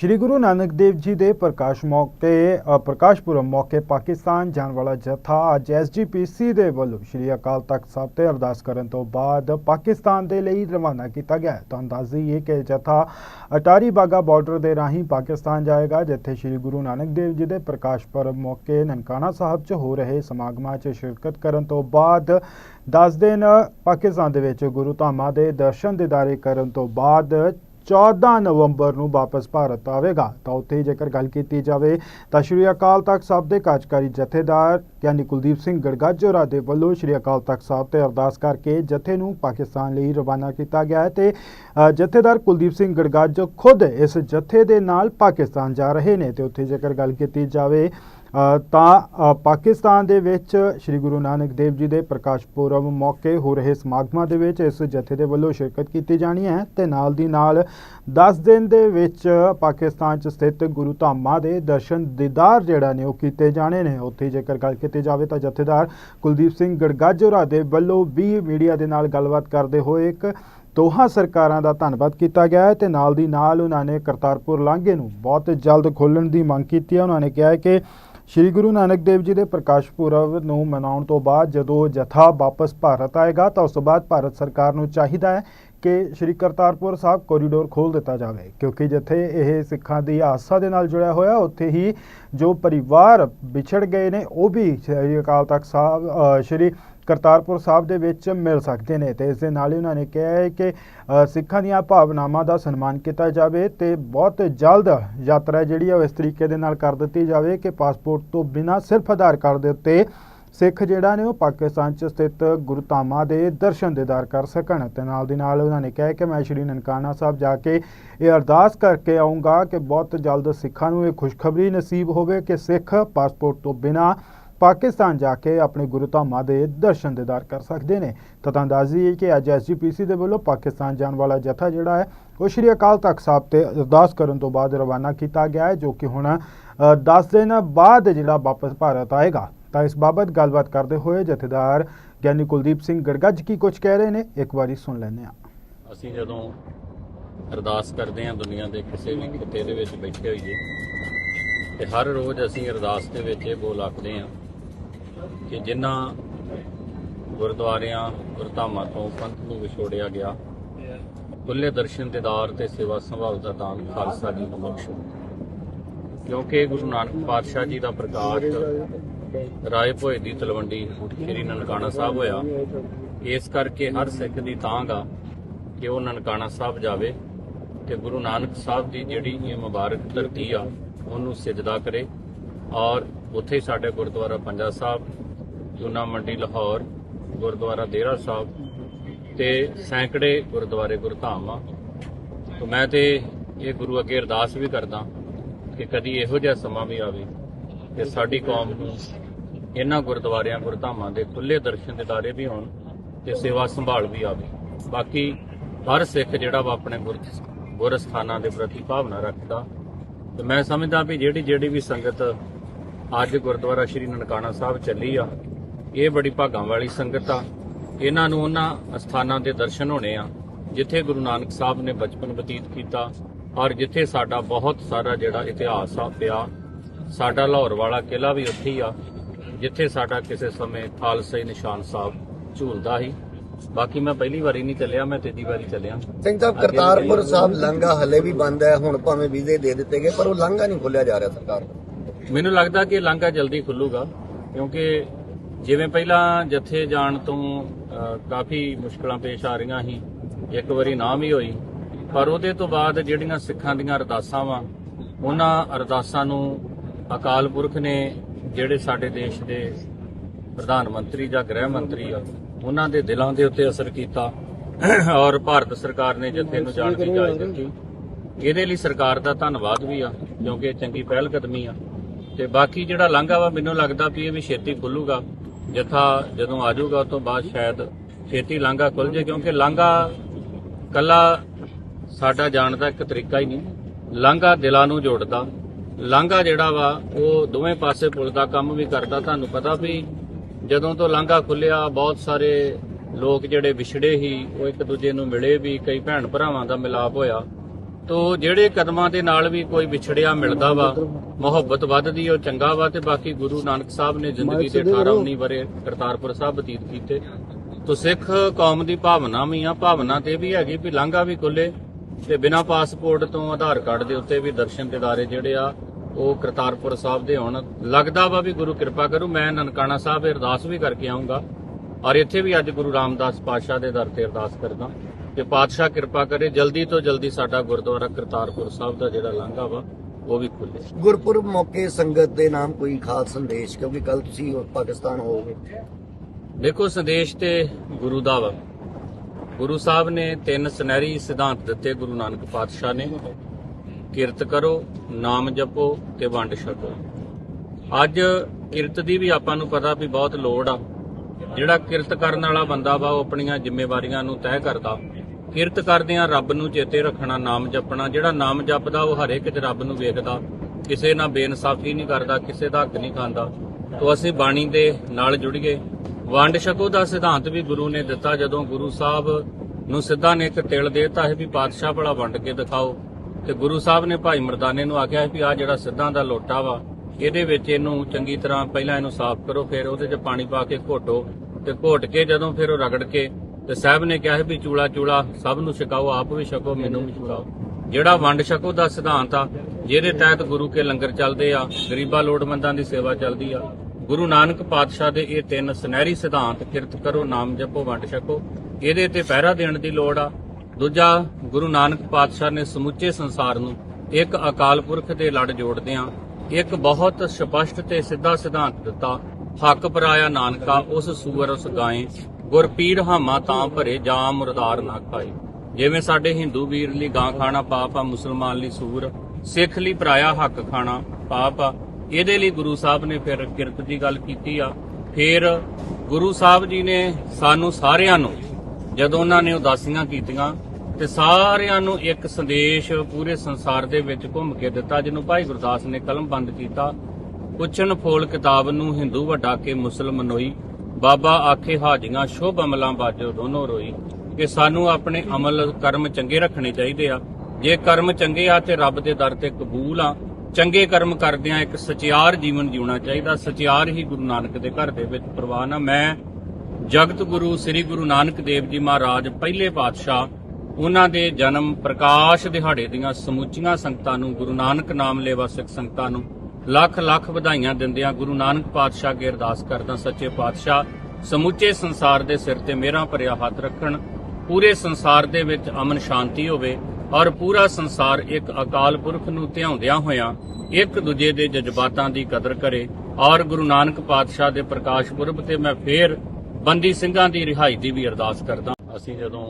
ਸ਼੍ਰੀ ਗੁਰੂ ਨਾਨਕ ਦੇਵ ਜੀ ਦੇ ਪ੍ਰਕਾਸ਼ ਮੌਕੇ ਅ, ਪ੍ਰਕਾਸ਼ ਪੁਰਬ ਮੌਕੇ ਪਾਕਿਸਤਾਨ ਜਾਣ ਵਾਲਾ ਜਥਾ ਅੱਜ ਐਸਜੀਪੀਸੀ ਦੇ ਵੱਲੋਂ ਸ਼੍ਰੀ ਅਕਾਲ ਤਖਤ ਸਾਹਿਬ ਤੇ ਅਰਦਾਸ ਕਰਨ ਤੋਂ ਬਾਅਦ ਪਾਕਿਸਤਾਨ ਦੇ ਲਈ ਰਵਾਨਾ ਕੀਤਾ ਗਿਆ ਹੈ। ਤਾਂ ਅੰਦਾਜ਼ੀ ਇਹ ਕਿ ਇਹ ਜਥਾ ਅਟਾਰੀ ਬਾਗਾ ਬਾਰਡਰ ਦੇ ਰਾਹੀਂ ਪਾਕਿਸਤਾਨ ਜਾਏਗਾ ਜਿੱਥੇ ਸ਼੍ਰੀ ਗੁਰੂ ਨਾਨਕ ਦੇਵ ਜੀ ਦੇ ਪ੍ਰਕਾਸ਼ ਪੁਰਬ ਮੌਕੇ ਨਨਕਾਣਾ ਸਾਹਿਬ 'ਚ ਹੋ ਰਹੇ ਸਮਾਗਮਾਂ 'ਚ ਸ਼ਿਰਕਤ ਕਰਨ ਤੋਂ ਬਾਅਦ 10 ਦਿਨ ਪਾਕਿਸਤਾਨ ਦੇ ਵਿੱਚ ਗੁਰੂ ਧਾਮਾਂ ਦੇ ਦਰਸ਼ਨ ਦਿਦਾਰੇ ਕਰਨ ਤੋਂ ਬਾਅਦ 14 ਨਵੰਬਰ ਨੂੰ ਵਾਪਸ ਭਾਰਤ ਆਵੇਗਾ। ਤਾਂ ਉੱਥੇ ਜੇਕਰ ਗੱਲ ਕੀਤੀ ਜਾਵੇ, ਤਾਂ ਸ਼੍ਰੀ ਅਕਾਲ ਤਖਤ ਸਾਹਿਬ ਦੇ ਕਾਰਜਕਾਰੀ ਜਥੇਦਾਰ ਯਾਨੀ ਕੁਲਦੀਪ ਸਿੰਘ ਗੜਗਾਜੋਰਾ ਦੇ ਵੱਲੋਂ ਸ਼੍ਰੀ ਅਕਾਲ ਤਖਤ ਸਾਹਿਬ ਤੇ ਅਰਦਾਸ ਕਰਕੇ ਜਥੇ ਨੂੰ ਪਾਕਿਸਤਾਨ ਲਈ ਰਵਾਨਾ ਕੀਤਾ ਗਿਆ ਹੈ ਤੇ ਜਥੇਦਾਰ ਕੁਲਦੀਪ ਸਿੰਘ ਗੜਗਾਜੋ ਖੁਦ ਇਸ ਜਥੇ ਦੇ ਨਾਲ ਪਾਕਿਸਤਾਨ ਜਾ ਰਹੇ ਨੇ। ਤੇ ਉੱਥੇ ਜੇਕਰ ਗੱਲ ਕੀਤੀ ਜਾਵੇ ਤਾਂ ਪਾਕਿਸਤਾਨ ਦੇ ਵਿੱਚ ਸ੍ਰੀ ਗੁਰੂ ਨਾਨਕ ਦੇਵ ਜੀ ਦੇ ਪ੍ਰਕਾਸ਼ ਪੁਰਬ ਮੌਕੇ ਹੋ ਰਹੇ ਸਮਾਗਮਾਂ ਦੇ ਵਿੱਚ ਇਸ ਜਥੇ ਦੇ ਵੱਲੋਂ ਸ਼ਿਰਕਤ ਕੀਤੀ ਜਾਣੀ ਹੈ ਤੇ ਨਾਲ ਦੀ ਨਾਲ 10 ਦਿਨ ਦੇ ਵਿੱਚ ਪਾਕਿਸਤਾਨ 'ਚ ਸਥਿਤ ਗੁਰੂ ਧਾਮਾਂ ਦੇ ਦਰਸ਼ਨ ਦੀਦਾਰ ਜਿਹੜਾ ਨੇ ਉਹ ਕੀਤੇ ਜਾਣੇ ਨੇ। ਉੱਥੇ ਜੇਕਰ ਗੱਲ ਕੀਤੀ ਜਾਵੇ ਤਾਂ ਜਥੇਦਾਰ ਕੁਲਦੀਪ ਸਿੰਘ ਗੜਗਾਜੋਰਾ ਦੇ ਵੱਲੋਂ ਵੀ ਮੀਡੀਆ ਦੇ ਨਾਲ ਗੱਲਬਾਤ ਕਰਦੇ ਹੋਏ ਇੱਕ ਦੋਹਾਂ ਸਰਕਾਰਾਂ ਦਾ ਧੰਨਵਾਦ ਕੀਤਾ ਗਿਆ ਹੈ ਤੇ ਨਾਲ ਦੀ ਨਾਲ ਉਹਨਾਂ ਨੇ ਕਰਤਾਰਪੁਰ ਲਾਂਘੇ ਨੂੰ ਬਹੁਤ ਜਲਦ ਖੋਲਣ ਦੀ ਮੰਗ ਕੀਤੀ ਹੈ। ਉਹਨਾਂ ਨੇ ਕਿਹਾ ਹੈ ਕਿ ਸ਼੍ਰੀ ਗੁਰੂ ਨਾਨਕ ਦੇਵ ਜੀ ਦੇ ਪ੍ਰਕਾਸ਼ ਪੁਰਬ ਨੂੰ ਮਨਾਉਣ ਤੋਂ ਬਾਅਦ ਜਦੋਂ ਜਥਾ ਵਾਪਸ ਭਾਰਤ ਆਏਗਾ ਤਾਂ ਉਸ ਤੋਂ ਬਾਅਦ ਭਾਰਤ ਸਰਕਾਰ ਨੂੰ ਚਾਹੀਦਾ ਹੈ ਕਿ ਸ਼੍ਰੀ ਕਰਤਾਰਪੁਰ ਸਾਹਿਬ ਕੋਰੀਡੋਰ ਖੋਲ ਦਿੱਤਾ ਜਾਵੇ, ਕਿਉਂਕਿ ਜਿੱਥੇ ਇਹ ਸਿੱਖਾਂ ਦੀ ਆਸਾ ਦੇ ਨਾਲ ਜੁੜਿਆ ਹੋਇਆ, ਉੱਥੇ ਹੀ ਜੋ ਪਰਿਵਾਰ ਵਿਛੜ ਗਏ ਨੇ, ਉਹ ਵੀ ਸ਼੍ਰੀ ਅਕਾਲ ਤਖਤ ਸਾਹਿਬ ਸ਼੍ਰੀ ਕਰਤਾਰਪੁਰ ਸਾਹਿਬ ਦੇ ਵਿੱਚ ਮਿਲ ਸਕਦੇ ਨੇ ਤੇ ਇਸ ਦੇ ਨਾਲ ਹੀ ਉਹਨਾਂ ਨੇ ਕਿਹਾ ਹੈ ਕਿ ਸਿੱਖਾਂ ਦੀਆਂ ਭਾਵਨਾਵਾਂ ਦਾ ਸਨਮਾਨ ਕੀਤਾ ਜਾਵੇ ਤੇ ਬਹੁਤ ਜਲਦ ਯਾਤਰਾ ਜਿਹੜੀ ਹੈ ਉਹ ਇਸ ਤਰੀਕੇ ਦੇ ਨਾਲ ਕਰ ਦਿੱਤੀ ਜਾਵੇ ਕਿ ਪਾਸਪੋਰਟ ਤੋਂ ਬਿਨਾਂ ਸਿਰਫ ਆਧਾਰ ਕਾਰਡ ਦੇ ਉੱਤੇ ਸਿੱਖ ਜਿਹੜਾ ਨੇ ਉਹ ਪਾਕਿਸਤਾਨ 'ਚ ਸਥਿਤ ਗੁਰੂਧਾਮਾਂ ਦੇ ਦਰਸ਼ਨ ਦੀਦਾਰ ਕਰ ਸਕਣ। ਤੇ ਨਾਲ ਦੀ ਨਾਲ ਉਹਨਾਂ ਨੇ ਕਿਹਾ ਕਿ ਮੈਂ ਸ਼੍ਰੀ ਨਨਕਾਣਾ ਸਾਹਿਬ ਜਾ ਕੇ ਇਹ ਅਰਦਾਸ ਕਰਕੇ ਆਉਂਗਾ ਕਿ ਬਹੁਤ ਜਲਦ ਸਿੱਖਾਂ ਨੂੰ ਇਹ ਖੁਸ਼ਖਬਰੀ ਨਸੀਬ ਹੋਵੇ ਕਿ ਸਿੱਖ ਪਾਸਪੋਰਟ ਤੋਂ ਬਿਨਾਂ ਪਾਕਿਸਤਾਨ ਜਾ ਕੇ ਆਪਣੇ ਗੁਰੂ ਧਾਮਾਂ ਦੇ ਦਰਸ਼ਨ ਦੀਦਾਰ ਕਰ ਸਕਦੇ ਨੇ। ਤਾਂ ਤਾਂ ਅੰਦਾਜ਼ੀ ਹੈ ਕਿ ਅੱਜ ਐਸਜੀਪੀਸੀ ਦੇ ਵੱਲੋਂ ਪਾਕਿਸਤਾਨ ਜਾਣ ਵਾਲਾ ਜਥਾ ਜਿਹੜਾ ਹੈ ਉਹ ਸ਼੍ਰੀ ਅਕਾਲ ਤਖਤ ਸਾਹਿਬ ਤੇ ਅਰਦਾਸ ਕਰਨ ਤੋਂ ਬਾਅਦ ਰਵਾਨਾ ਕੀਤਾ ਗਿਆ ਹੈ ਜੋ ਕਿ ਹੁਣ ਅ, 10 ਦਿਨ ਬਾਅਦ ਜਿਹੜਾ ਵਾਪਸ ਭਾਰਤ ਆਏਗਾ। ਤਾਂ ਇਸ ਬਾਬਤ ਗੱਲਬਾਤ ਕਰਦੇ ਹੋਏ ਜਥੇਦਾਰ ਗਿਆਨੀ ਕੁਲਦੀਪ ਸਿੰਘ ਗੜਗੱਜ ਕੀ ਕੁਝ ਕਹਿ ਰਹੇ ਨੇ ਇੱਕ ਵਾਰੀ ਸੁਣ ਲੈਂਦੇ ਹਾਂ। ਅਸੀਂ ਜਦੋਂ ਅਰਦਾਸ ਕਰਦੇ ਹਾਂ ਦੁਨੀਆ ਦੇ ਕਿਸੇ ਵੀ ਖਿੱਤੇ ਦੇ ਵਿੱਚ ਬੈਠੇ ਹੋਈਏ ਤੇ ਹਰ ਰੋਜ਼ ਅਸੀਂ ਅਰਦਾਸ ਦੇ ਵਿੱਚ ਇਹ ਬੋਲ ਆਖਦੇ ਹਾਂ ਕਿ ਜਿਨ੍ਹਾਂ ਗੁਰਦੁਆਰਿਆਂ, ਗੁਰਧਾਮਾਂ ਤੋਂ ਪੰਥ ਨੂੰ ਵਿਛੋੜਿਆ ਗਿਆ ਖੁੱਲੇ ਦਰਸ਼ਨ ਦੀਦਾਰ ਤੇ ਸੇਵਾ ਸੰਭਾਲ ਦਾ ਦਾਨ ਖਾਲਸਾ ਜੀ ਨੂੰ ਬਖਸ਼ੋ ਕਿਉਂਕਿ ਗੁਰੂ ਨਾਨਕ ਪਾਤਸ਼ਾਹ ਜੀ ਦਾ ਪ੍ਰਕਾਸ਼ ਰਾਏ ਭੋਏ ਦੀ ਤਲਵੰਡੀ ਸ੍ਰੀ ਨਨਕਾਣਾ ਸਾਹਿਬ ਹੋਇਆ, ਇਸ ਕਰਕੇ ਹਰ ਸਿੱਖ ਦੀ ਤਾਂਗ ਆ ਕਿ ਉਹ ਨਨਕਾਣਾ ਸਾਹਿਬ ਜਾਵੇ ਤੇ ਗੁਰੂ ਨਾਨਕ ਸਾਹਿਬ ਦੀ ਜਿਹੜੀ ਇਹ ਮੁਬਾਰਕ ਧਰਤੀ ਆ, ਉਹਨੂੰ ਸਜਦਾ ਕਰੇ। ਔਰ ਉੱਥੇ ਸਾਡੇ ਗੁਰਦੁਆਰਾ ਪੰਜਾ ਸਾਹਿਬ ਜੂਨਾ ਮੰਡੀ ਲਾਹੌਰ, ਗੁਰਦੁਆਰਾ ਦੇਰਾ ਸਾਹਿਬ ਤੇ ਸੈਂਕੜੇ ਗੁਰਦੁਆਰੇ ਗੁਰਧਾਮ। ਆ ਤੇ ਮੈਂ ਤੇ ਇਹ ਗੁਰੂ ਅੱਗੇ ਅਰਦਾਸ ਵੀ ਕਰਦਾ ਕਿ ਕਦੀ ਇਹੋ ਜਿਹਾ ਸਮਾਂ ਵੀ ਆਵੇ ਕਿ ਸਾਡੀ ਕੌਮ ਨੂੰ ਇਹਨਾਂ ਗੁਰਦੁਆਰਿਆਂ, ਗੁਰਧਾਮਾਂ ਦੇ ਖੁੱਲੇ ਦਰਸ਼ਨ ਦਿਦਾਰੇ ਵੀ ਹੋਣ ਤੇ ਸੇਵਾ ਸੰਭਾਲ ਵੀ ਆਵੇ। ਬਾਕੀ ਹਰ ਸਿੱਖ ਜਿਹੜਾ ਵਾ ਆਪਣੇ ਗੁਰ ਗੁਰ ਸਥਾਨਾਂ ਦੇ ਪ੍ਰਤੀ ਭਾਵਨਾ ਰੱਖਦਾ। ਤੇ ਮੈਂ ਸਮਝਦਾ ਵੀ ਜਿਹੜੀ ਜਿਹੜੀ ਵੀ ਸੰਗਤ ਅੱਜ ਗੁਰਦੁਆਰਾ ਸ਼੍ਰੀ ਨਨਕਾਣਾ ਸਾਹਿਬ ਚੱਲੀ ਆ ਇਹ ਬੜੀ ਭਾਗਾਂ ਵਾਲੀ ਸੰਗਤ ਆ। ਇਹਨਾਂ ਨੂੰ ਉਹਨਾਂ ਸਥਾਨਾਂ ਦੇ ਦਰਸ਼ਨ ਹੋਣੇ ਆ ਜਿੱਥੇ ਗੁਰੂ ਨਾਨਕ ਸਾਹਿਬ ਨੇ ਬਚਪਨ ਬਤੀਤ ਕੀਤਾ ਔਰ ਜਿੱਥੇ ਸਾਡਾ ਬਹੁਤ ਸਾਰਾ ਜਿਹੜਾ ਇਤਿਹਾਸ ਆ ਪਿਆ ਸਾਡਾ ਲਾਹੌਰ ਵਾਲਾ ਕਿਲਾ ਵੀ ਉੱਥੇ ਹੀ ਆ ਜਿੱਥੇ ਸਾਡਾ ਕਿਸੇ ਸਮੇਂ ਖਾਲਸਾਈ ਨਿਸ਼ਾਨ ਸਾਹਿਬ ਝੂਲਦਾ ਸੀ। ਬਾਕੀ ਮੈਂ ਪਹਿਲੀ ਵਾਰੀ ਨਹੀਂ ਚੱਲਿਆ ਮੈਂ ਤੀਜੀ ਵਾਰੀ ਚੱਲਿਆ। ਸਿੰਘ ਸਾਹਿਬ ਕਰਤਾਰਪੁਰ ਸਾਹਿਬ ਲੰਘਾ ਹਲੇ ਵੀ ਬੰਦ ਹੈ ਹੁਣ ਭਾਵੇਂ ਵੀਜ਼ੇ ਦੇ ਦਿੱਤੇ ਗਏ ਪਰ ਉਹ ਲੰਘਾ ਨਹੀਂ ਖੋਲਿਆ ਜਾ ਰਿਹਾ ਸਰਕਾਰ ਮੈਨੂੰ ਲੱਗਦਾ ਕਿ ਲਾਂਘਾ ਜਲਦੀ ਖੁੱਲੂਗਾ ਕਿਉਂਕਿ ਜਿਵੇਂ ਪਹਿਲਾਂ ਜੱਥੇ ਜਾਣ ਤੋਂ ਕਾਫੀ ਮੁਸ਼ਕਲਾਂ ਪੇਸ਼ ਆ ਰਹੀਆਂ ਸੀ, ਇੱਕ ਵਾਰੀ ਨਾ ਵੀ ਹੋਈ, ਪਰ ਉਹਦੇ ਤੋਂ ਬਾਅਦ ਜਿਹੜੀਆਂ ਸਿੱਖਾਂ ਦੀਆਂ ਅਰਦਾਸਾਂ ਵਾ, ਉਹਨਾਂ ਅਰਦਾਸਾਂ ਨੂੰ ਅਕਾਲ ਪੁਰਖ ਨੇ ਜਿਹੜੇ ਸਾਡੇ ਦੇਸ਼ ਦੇ ਪ੍ਰਧਾਨ ਮੰਤਰੀ ਜਾਂ ਗ੍ਰਹਿ ਮੰਤਰੀ ਆ, ਉਹਨਾਂ ਦੇ ਦਿਲਾਂ ਦੇ ਉੱਤੇ ਅਸਰ ਕੀਤਾ, ਔਰ ਭਾਰਤ ਸਰਕਾਰ ਨੇ ਜੱਥੇ ਨੂੰ ਜਾਣ ਦੀ ਇਜਾਜ਼ਤ ਦਿੱਤੀ। ਇਹਦੇ ਲਈ ਸਰਕਾਰ ਦਾ ਧੰਨਵਾਦ ਵੀ ਆ, ਕਿਉਂਕਿ ਇਹ ਚੰਗੀ ਪਹਿਲ ਕਦਮੀ ਆ। ਤੇ ਬਾਕੀ ਜਿਹੜਾ ਲਾਂਘਾ ਵਾ, ਮੈਨੂੰ ਲੱਗਦਾ ਵੀ ਇਹ ਵੀ ਛੇਤੀ ਖੁੱਲੂਗਾ। ਜਥਾ ਜਦੋਂ ਆ ਉਸ ਤੋਂ ਬਾਅਦ ਸ਼ਾਇਦ ਛੇਤੀ ਲਾਂਘਾ ਖੁੱਲ ਜੇ ਕਿਉਂਕਿ ਲਾਂਘਾ ਕੱਲਾ ਸਾਡਾ ਜਾਣ ਦਾ ਇੱਕ ਤਰੀਕਾ ਹੀ ਨਹੀਂ। ਲਾਂਘਾ ਦਿਲਾਂ ਨੂੰ ਜੋੜਦਾ। ਲਾਂਘਾ ਜਿਹੜਾ ਵਾ, ਉਹ ਦੋਵੇਂ ਪਾਸੇ ਪੁਲ ਦਾ ਕੰਮ ਵੀ ਕਰਦਾ। ਤੁਹਾਨੂੰ ਪਤਾ ਵੀ ਜਦੋਂ ਤੋਂ ਲਾਂਘਾ ਖੁੱਲਿਆ ਬਹੁਤ ਸਾਰੇ ਲੋਕ ਜਿਹੜੇ ਵਿਛੜੇ ਸੀ, ਉਹ ਇੱਕ ਦੂਜੇ ਨੂੰ ਮਿਲੇ ਵੀ, ਕਈ ਭੈਣ ਭਰਾਵਾਂ ਦਾ ਮਿਲਾਪ ਹੋਇਆ। ਤੋ ਜਿਹੜੇ ਕਦਮਾਂ ਦੇ ਨਾਲ ਵੀ ਕੋਈ ਵਿਛੜਿਆ ਮਿਲਦਾ ਵਾ, ਮੁਹੱਬਤ ਵੱਧਦੀ, ਉਹ ਚੰਗਾ ਵਾ ਤੇ ਬਾਕੀ ਗੁਰੂ ਨਾਨਕ ਸਾਹਿਬ ਨੇ ਜ਼ਿੰਦਗੀ ਦੇ 18 19 ਵਰੇ ਕਰਤਾਰਪੁਰ ਸਾਹਿਬ ਬਤੀਤ ਕੀਤੇ। ਤੋ ਸਿੱਖ ਕੌਮ ਦੀ ਭਾਵਨਾ ਵੀ ਆ, ਭਾਵਨਾ ਤੇ ਵੀ ਹੈਗੀ ਵੀ ਲਾਂਘਾ ਵੀ ਖੁੱਲੇ ਤੇ ਬਿਨਾਂ ਪਾਸਪੋਰਟ ਤੋਂ ਆਧਾਰ ਕਾਰਡ ਦੇ ਉੱਤੇ ਵੀ ਦਰਸ਼ਨ ਦਿਦਾਰੇ ਜਿਹੜੇ ਆ, ਉਹ ਕਰਤਾਰਪੁਰ ਸਾਹਿਬ ਦੇ ਹੋਣ ਲੱਗਦਾ ਵਾ ਵੀ ਗੁਰੂ ਕਿਰਪਾ ਕਰੂ, ਮੈਂ ਨਨਕਾਣਾ ਸਾਹਿਬ ਅਰਦਾਸ ਵੀ ਕਰਕੇ ਆਉਂਗਾ ਔਰ ਇੱਥੇ ਵੀ ਅੱਜ ਗੁਰੂ ਰਾਮਦਾਸ ਪਾਤਸ਼ਾਹ ਦੇ ਦਰ ਤੇ ਅਰਦਾਸ ਕਰਦਾ। ਕਿ ਪਾਤਸ਼ਾਹ ਕਿਰਪਾ ਕਰੇ ਜਲਦੀ ਤੋਂ ਜਲਦੀ ਸਾਡਾ ਗੁਰਦੁਆਰਾ ਕਰਤਾਰਪੁਰ ਸਾਹਿਬ ਦਾ ਜਿਹੜਾ ਲਾਂਘਾ ਵਾ ਉਹ ਵੀ ਖੁੱਲੇ ਗੁਰਪੁਰਬ ਮੌਕੇ ਸੰਗਤ ਦੇ ਨਾਮ ਕੋਈ ਖਾਸ ਸੰਦੇਸ਼ ਕਿਉਂਕਿ ਕੱਲ ਤੁਸੀਂ ਪਾਕਿਸਤਾਨ ਹੋਵੋਗੇ। ਦੇਖੋ ਸੰਦੇਸ਼ ਤੇ ਗੁਰੂ ਦਾ ਵਾ। ਗੁਰੂ ਸਾਹਿਬ ਨੇ ਤਿੰਨ ਸੁਨਹਿਰੀ ਸਿਧਾਂਤ ਦਿੱਤੇ ਗੁਰੂ ਨਾਨਕ ਪਾਤਸ਼ਾਹ ਨੇ। ਕਿਰਤ ਕਰੋ ਨਾਮ ਜਪੋ ਤੇ ਵੰਡ ਛਕੋ। ਅੱਜ ਕਿਰਤ ਦੀ ਵੀ ਆਪਾਂ ਨੂੰ ਪਤਾ ਵੀ ਬਹੁਤ ਲੋੜ ਆ। ਜਿਹੜਾ ਕਿਰਤ ਕਰਨ ਵਾਲਾ ਬੰਦਾ ਵਾ ਉਹ ਆਪਣੀਆਂ ਜ਼ਿੰਮੇਵਾਰੀਆਂ ਨੂੰ ਤੈਅ ਕਰਦਾ। ਕਿਰਤ ਕਰਦਿਆਂ ਰੱਬ ਨੂੰ ਚੇਤੇ ਰੱਖਣਾ, ਨਾਮ ਜਪਣਾ। ਜਿਹੜਾ ਨਾਮ ਜਪਦਾ, ਉਹ ਹਰੇਕ ਚ ਰੱਬ ਨੂੰ ਵੇਖਦਾ। ਕਿਸੇ ਨਾਲ ਬੇਇਨਸਾਫੀ ਨਹੀਂ ਕਰਦਾ, ਕਿਸੇ ਦਾ ਹੱਕ ਨਹੀਂ ਖਾਂਦਾ। ਤੋਂ ਅਸੀਂ ਬਾਣੀ ਦੇ ਨਾਲ ਜੁੜੀਏ ਵੰਡ ਛਕੋ ਦਾ ਸਿਧਾਂਤ ਵੀ ਗੁਰੂ ਨੇ ਦਿੱਤਾ। ਜਦੋਂ ਗੁਰੂ ਸਾਹਿਬ ਨੂੰ ਸਿੱਧਾ ਨੇ ਇੱਕ ਤਿਲ ਦੇਤਾ ਹੈ ਵੀ ਪਾਤਸ਼ਾਹ ਭਲਾ ਵੰਡ ਕੇ ਦਿਖਾਓ। ਤੇ ਗੁਰੂ ਸਾਹਿਬ ਨੇ ਭਾਈ ਮਰਦਾਨੇ ਨੂੰ ਆਖਿਆ ਵੀ ਆ ਜਿਹੜਾ ਸਿੱਧਾਂ ਦਾ ਲੋਟਾ ਵਾ, ਇਹਦੇ ਵਿੱਚ ਇਹਨੂੰ ਚੰਗੀ ਤਰ੍ਹਾਂ ਪਹਿਲਾਂ ਇਹਨੂੰ ਸਾਫ਼ ਕਰੋ, ਫਿਰ ਉਹਦੇ 'ਚ ਪਾਣੀ ਪਾ ਕੇ ਘੋਟੋ। ਤੇ ਘੋਟ ਕੇ ਜਦੋਂ ਫਿਰ ਉਹ ਰਗੜ ਕੇ ਤੇ ਸਾਹਿਬ ਨੇ ਕਿਹਾ ਵੀ ਚੂਲਾ ਚੂਲਾ ਸਭ ਨੂੰ ਛਕਾਓ, ਆਪ ਵੀ ਛਕੋ, ਮੈਨੂੰ ਵੀ ਛਕਾਓ। ਜਿਹੜਾ ਵੰਡ ਛਕੋ ਦਾ ਸਿਧਾਂਤ ਆ, ਜਿਹਦੇ ਤਹਿਤ ਗੁਰੂ ਕੇ ਲੰਗਰ ਚੱਲਦੇ ਆ, ਗਰੀਬਾਂ ਲੋੜਵੰਦਾਂ ਦੀ ਸੇਵਾ ਚੱਲਦੀ ਆ। ਗੁਰੂ ਨਾਨਕ ਪਾਤਸ਼ਾਹ ਦੇ ਇਹ ਤਿੰਨ ਸੁਨਹਿਰੀ ਸਿਧਾਂਤ, ਕਿਰਤ ਕਰੋ, ਨਾਮ ਜਪੋ, ਵੰਡ ਛਕੋ, ਇਹਦੇ ਤੇ ਪਹਿਰਾ ਦੇਣ ਦੀ ਲੋੜ ਆ। ਦੂਜਾ, ਗੁਰੂ ਨਾਨਕ ਪਾਤਸ਼ਾਹ ਨੇ ਸਮੁੱਚੇ ਸੰਸਾਰ ਨੂੰ ਇੱਕ ਅਕਾਲ ਪੁਰਖ ਦੇ ਲੜ ਜੋੜਦਿਆਂ ਇੱਕ ਬਹੁਤ ਸਪਸ਼ਟ ਤੇ ਸਿੱਧਾ ਸਿਧਾਂਤ ਦਿੱਤਾ ਹੱਕ ਪਰਾਇਆ ਨਾਨਕਾ ਉਸ ਸੂਰ ਉਸ ਗਾਏ, ਗੁਰ ਪੀਰ ਹਾਮਾ ਤਾਂ ਭਰੇ ਜਾਂ ਮੁਰਦਾਰ ਨਾ ਖਾਏ। ਜਿਵੇਂ ਸਾਡੇ ਹਿੰਦੂ ਵੀਰ ਲਈ ਗਾਂ ਖਾਣਾ ਪਾਪ ਆ, ਮੁਸਲਮਾਨ ਲਈ ਸੂਰ, ਸਿੱਖ ਲਈ ਪਰਾਇਆ ਹੱਕ ਖਾਣਾ ਪਾਪ ਆ, ਇਹਦੇ ਲਈ ਗੁਰੂ ਸਾਹਿਬ ਨੇ ਫਿਰ ਕਿਰਤ ਦੀ ਗੱਲ ਕੀਤੀ ਆ। ਫਿਰ ਗੁਰੂ ਸਾਹਿਬ ਜੀ ਨੇ ਸਾਨੂੰ ਸਾਰਿਆਂ ਨੂੰ, ਜਦੋਂ ਉਹਨਾਂ ਨੇ ਉਦਾਸੀਆਂ ਕੀਤੀਆਂ, ਤੇ ਸਾਰਿਆਂ ਨੂੰ ਇੱਕ ਸੰਦੇਸ਼ ਪੂਰੇ ਸੰਸਾਰ ਦੇ ਵਿੱਚ ਘੁੰਮ ਕੇ ਦਿੱਤਾ, ਜਿਹਨੂੰ ਭਾਈ ਗੁਰਦਾਸ ਨੇ ਕਲਮਬੰਦ ਕੀਤਾ। ਪੁੱਛਣ ਫੋਲ ਕਿਤਾਬ ਨੂੰ ਹਿੰਦੂ ਵੱਡਾ ਕੇ ਮੁਸਲਮਾਨ ਨੋਈ। ਬਾਬਾ ਆਖੇ ਹਾਜੀਆਂ ਸ਼ੁਭ ਅਮਲਾਂ ਬਾਜੋ ਦੋਨੋਂ ਰੋਈ। ਕਿ ਸਾਨੂੰ ਆਪਣੇ ਅਮਲ ਕਰਮ ਚੰਗੇ ਰੱਖਣੇ ਚਾਹੀਦੇ ਆ। ਜੇ ਕਰਮ ਚੰਗੇ ਆ ਤੇ ਰੱਬ ਦੇ ਦਰ ਤੇ ਕਬੂਲ ਆ। ਚੰਗੇ ਕਰਮ ਕਰਦਿਆਂ ਇੱਕ ਸਚਿਆਰ ਜੀਵਨ ਜਿਉਣਾ ਚਾਹੀਦਾ। ਸਚਿਆਰ ਹੀ ਗੁਰੂ ਨਾਨਕ ਦੇ ਘਰ ਦੇ ਵਿੱਚ ਪ੍ਰਵਾਨ ਆ। ਮੈਂ ਜਗਤ ਗੁਰੂ ਸ੍ਰੀ ਗੁਰੂ ਨਾਨਕ ਦੇਵ ਜੀ ਮਹਾਰਾਜ, ਪਹਿਲੇ ਪਾਤਸ਼ਾਹ, ਉਹਨਾਂ ਦੇ ਜਨਮ ਪ੍ਰਕਾਸ਼ ਦਿਹਾੜੇ ਦੀਆਂ ਸਮੁੱਚੀਆਂ ਸੰਗਤਾਂ ਨੂੰ, ਗੁਰੂ ਨਾਨਕ ਨਾਮ ਲੇਵਾ ਸਿੱਖ ਸੰਗਤਾਂ ਨੂੰ ਲੱਖ ਲੱਖ ਵਧਾਈਆਂ ਦਿੰਦਿਆਂ ਗੁਰੂ ਨਾਨਕ ਪਾਤਸ਼ਾਹ ਅੱਗੇ ਅਰਦਾਸ ਕਰਦਾ ਸੱਚੇ ਪਾਤਸ਼ਾਹ, ਸਮੁੱਚੇ ਸੰਸਾਰ ਦੇ ਸਿਰ ਤੇ ਮੇਰਾ ਭਰਿਆ ਹੱਥ ਰੱਖਣ, ਪੂਰੇ ਸੰਸਾਰ ਦੇ ਵਿੱਚ ਅਮਨ ਸ਼ਾਂਤੀ ਹੋਵੇ ਔਰ ਪੂਰਾ ਸੰਸਾਰ ਇੱਕ ਅਕਾਲ ਪੁਰਖ ਨੂੰ ਧਿਆਉਂਦਿਆਂ ਹੋਇਆਂ ਇੱਕ ਦੂਜੇ ਦੇ ਜਜ਼ਬਾਤਾਂ ਦੀ ਕਦਰ ਕਰੇ ਔਰ ਗੁਰੂ ਨਾਨਕ ਪਾਤਸ਼ਾਹ ਦੇ ਪ੍ਰਕਾਸ਼ ਪੁਰਬ ਤੇ ਮੈਂ ਫੇਰ ਬੰਦੀ ਸਿੰਘਾਂ ਦੀ ਰਿਹਾਈ ਦੀ ਵੀ ਅਰਦਾਸ ਕਰਦਾ। ਅਸੀਂ ਜਦੋਂ